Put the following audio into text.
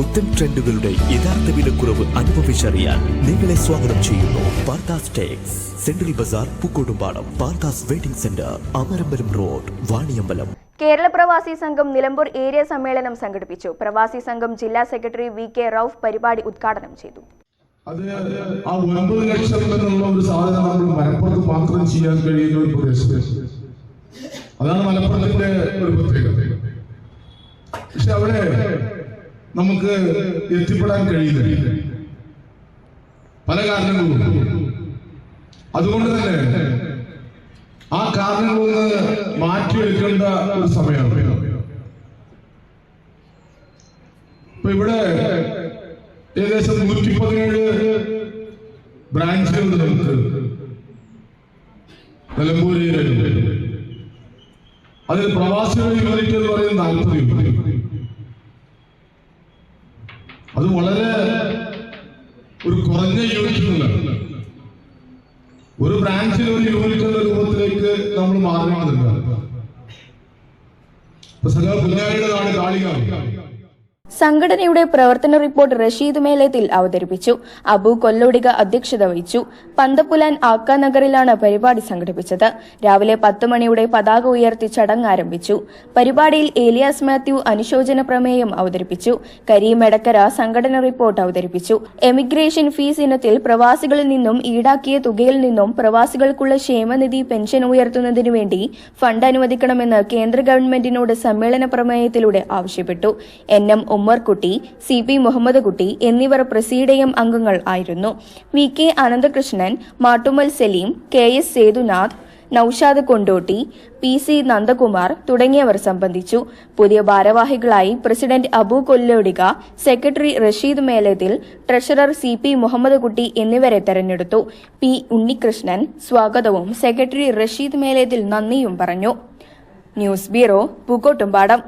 പുത്തൻ ട്രെൻഡുകളുടെ യഥാർത്ഥ വിലക്കുറവ് അനുഭവിച്ചറിയാൻ നിങ്ങളെ സ്വാഗതം ചെയ്യുന്നു Parthas tex central bazaar Pookkottumpadam Parthas waiting centre Amarambalam road Vaniyambalam. Kerala Pravasi Sangham Nilambur area സമ്മേളനം സംഘടിപ്പിച്ചു. പ്രവാസി സംഘം ജില്ലാ സെക്രട്ടറി വി കെ റൌഫ് പരിപാടി ഉദ്ഘാടനം ചെയ്തു. അത് ആ ഒൻപത് ലക്ഷം എന്നുള്ള ഒരു സാധനം നമ്മൾ മലപ്പുറത്ത് മാത്രം ചെയ്യാൻ കഴിയുന്ന ഒരു പ്രദേശത്ത്. അതാണ് മലപ്പുറത്തിന്റെ ഒരു പ്രത്യേകത. പക്ഷെ അവിടെ നമുക്ക് എത്തിപ്പെടാൻ കഴിയില്ല. പല കാരണങ്ങളും. അതുകൊണ്ട് തന്നെ ആ കാരണങ്ങളിൽ നിന്ന് മാറ്റിയെടുക്കേണ്ട ഒരു സമയമാണ്. ഇപ്പൊ ഇവിടെ ഏകദേശം നൂറ്റി പതിനേഴ് ബ്രാഞ്ചുകളുണ്ട് നമുക്ക്. നിലമ്പൂരിലുണ്ട് അതിൽ പ്രവാസികൾ യൂണിറ്റ് എന്ന് പറയുന്നത് നാൽപ്പത് യൂണിറ്റ് അത് വളരെ ഒരു കുറഞ്ഞ യൂണിറ്റ് ഒരു ബ്രാഞ്ചിൽ ഒരു യൂണിറ്റ് എന്ന രൂപത്തിലേക്ക് നമ്മൾ മാറേണ്ടതുണ്ട് ഇപ്പൊ പുല്ലാരിയുടെ നാട് കാളികാവ്. സംഘടനയുടെ പ്രവർത്തന റിപ്പോർട്ട് റഷീദ് മേലത്തിൽ അവതരിപ്പിച്ചു. അബു കൊല്ലോടിക അധ്യക്ഷത വഹിച്ചു. പന്തപ്പുലാൻ ആക്ക നഗറിലാണ് പരിപാടി സംഘടിപ്പിച്ചത്. രാവിലെ പത്ത് മണിയുടെ പതാക ഉയർത്തി ചടങ്ങ് ആരംഭിച്ചു. പരിപാടിയിൽ ഏലിയാസ് മാത്യു അനുശോചന പ്രമേയം അവതരിപ്പിച്ചു. കരീം എടക്കര സംഘടന റിപ്പോർട്ട് അവതരിപ്പിച്ചു. എമിഗ്രേഷൻ ഫീസ് ഇനത്തിൽ പ്രവാസികളിൽ നിന്നും ഈടാക്കിയ തുകയിൽ നിന്നും പ്രവാസികൾക്കുള്ള ക്ഷേമനിധി പെൻഷൻ ഉയർത്തുന്നതിനു വേണ്ടി ഫണ്ട് അനുവദിക്കണമെന്ന് കേന്ദ്ര ഗവൺമെന്റിനോട് സമ്മേളന പ്രമേയത്തിലൂടെ ആവശ്യപ്പെട്ടു. N M Ummerkutty C P Muhammad Kutty എന്നിവർ പ്രസീഡിയം അംഗങ്ങൾ ആയിരുന്നു. V K Ananthakrishnan Mattumal Salim K S Sethunath Noushad Kondotty P C Nandakumar തുടങ്ങിയവർ സംബന്ധിച്ചു. പുതിയ ഭാരവാഹികളായി president Abu Kollodika secretary Rasheed Melathil treasurer C P Muhammad Kutty എന്നിവരെ തെരഞ്ഞെടുത്തു. P Unnikrishnan സ്വാഗതവും സെക്രട്ടറി റഷീദ് മേലത്തിൽ നന്ദിയും പറഞ്ഞു. News bureau Pookkottumpadam.